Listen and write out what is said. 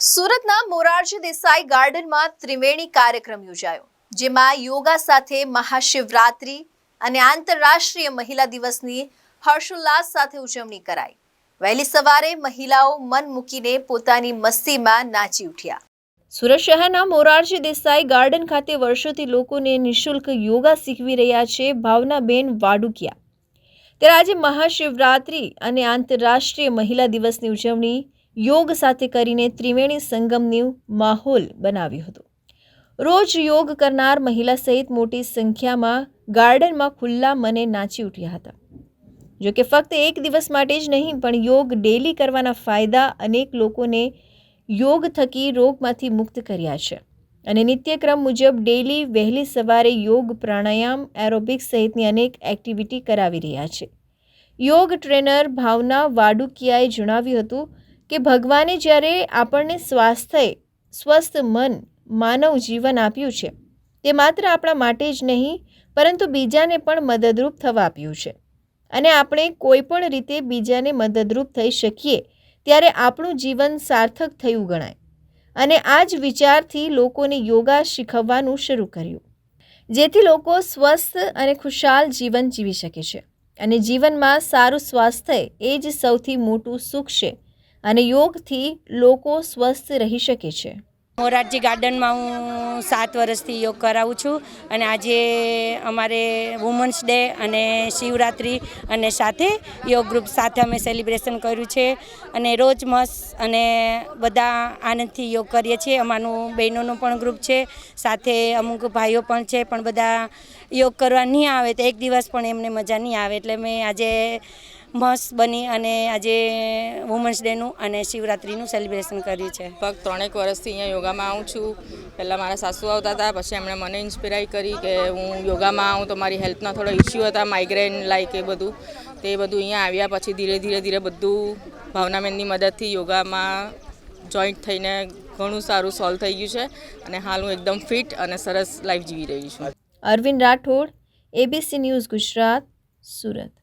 સુરતના મોરારજી દેસાઈ ગાર્ડનમાં ત્રિવેણી કાર્યક્રમ યોજાયો, જેમાં યોગા સાથે મહાશિવરાત્રિ અને આંતરરાષ્ટ્રીય મહિલા દિવસની હર્ષોલ્લાસ સાથે ઉજવણી કરાઈ. વહેલી સવારે મહિલાઓ મન મૂકીને પોતાની મસ્તીમાં નાચી ઉઠ્યા. સુરત શહેરના મોરારજી દેસાઈ ગાર્ડન ખાતે વર્ષોથી લોકોને નિઃશુલ્ક યોગા શીખવી રહ્યા છે ભાવનાબેન વાડુકિયા. ત્યારે આજે મહાશિવરાત્રિ અને આંતરરાષ્ટ્રીય મહિલા દિવસની ઉજવણી યોગ સાથે કરીને ત્રિવેણી સંગમનું માહોલ બનાવ્યો હતો. રોજ યોગ કરનાર મહિલા સહિત મોટી સંખ્યામાં ગાર્ડનમાં ખુલ્લા મને નાચી ઉઠ્યા હતા. જો કે ફક્ત એક દિવસ માટે જ નહીં, પણ યોગ ડેલી કરવાના ફાયદા અનેક લોકોને યોગ થકી રોગમાંથી મુક્ત કર્યા છે. અને નિત્યક્રમ મુજબ ડેલી વહેલી સવારે યોગ પ્રાણાયામ, એરોબિક્સ સહિતની અનેક એક્ટિવિટી કરાવી રહ્યા છે. યોગ ટ્રેનર ભાવના વાડુકિયાએ જણાવ્યું હતું કે ભગવાને જ્યારે આપણને સ્વાસ્થ્ય, સ્વસ્થ મન, માનવ જીવન આપ્યું છે, તે માત્ર આપણા માટે જ નહીં, પરંતુ બીજાને પણ મદદરૂપ થવા આપ્યું છે. અને આપણે કોઈ પણ રીતે બીજાને મદદરૂપ થઈ શકીએ, ત્યારે આપણું જીવન સાર્થક થયું ગણાય. અને આ જ વિચારથી લોકોને યોગા શીખવવાનું શરૂ કર્યું. જેથી લોકો સ્વસ્થ અને ખુશાલ જીવન જીવી શકે છે. અને જીવનમાં સારું સ્વાસ્થ્ય એ જ સૌથી મોટું સુખ છે અને યોગથી લોકો સ્વસ્થ રહી શકે છે. મોરારજી ગાર્ડનમાં હું સાત વર્ષથી યોગ કરાવું છું અને આજે અમારે વુમન્સ ડે અને શિવરાત્રિ અને સાથે યોગ ગ્રુપ સાથે અમે સેલિબ્રેશન કર્યું છે અને રોજ મસ્ત અને બધા આનંદથી યોગ કરીએ છીએ. અમારું બહેનોનું પણ ગ્રુપ છે, સાથે અમુક ભાઈઓ પણ છે, પણ બધા યોગ કરવા નહીં આવે તો એક દિવસ પણ એમને મજા નહીં આવે. એટલે મેં આજે મસ્ત બની અને આજે વુમન્સ ડેનું અને શિવરાત્રિનું સેલિબ્રેશન કર્યું છે. લગભગ ત્રણેક વર્ષથી અહીંયા યોગામાં આવું છું. પહેલાં મારા સાસુ આવતા હતા પછી એમણે મને ઇન્સ્પિરાઈ કરી કે હું યોગામાં આવું તો મારી હેલ્થના થોડા ઇસ્યુ હતા માઇગ્રેન લાઈક એ બધું. તે બધું અહીંયા આવ્યા પછી ધીરે ધીરે ધીરે બધું ભાવનાબેનની મદદથી યોગામાં જોઈન્ટ થઈને ઘણું સારું સોલ્વ થઈ ગયું છે અને હાલ હું એકદમ ફિટ અને સરસ લાઈફ જીવી રહી છું. Arvind Rathod ABC news Gujarat Surat.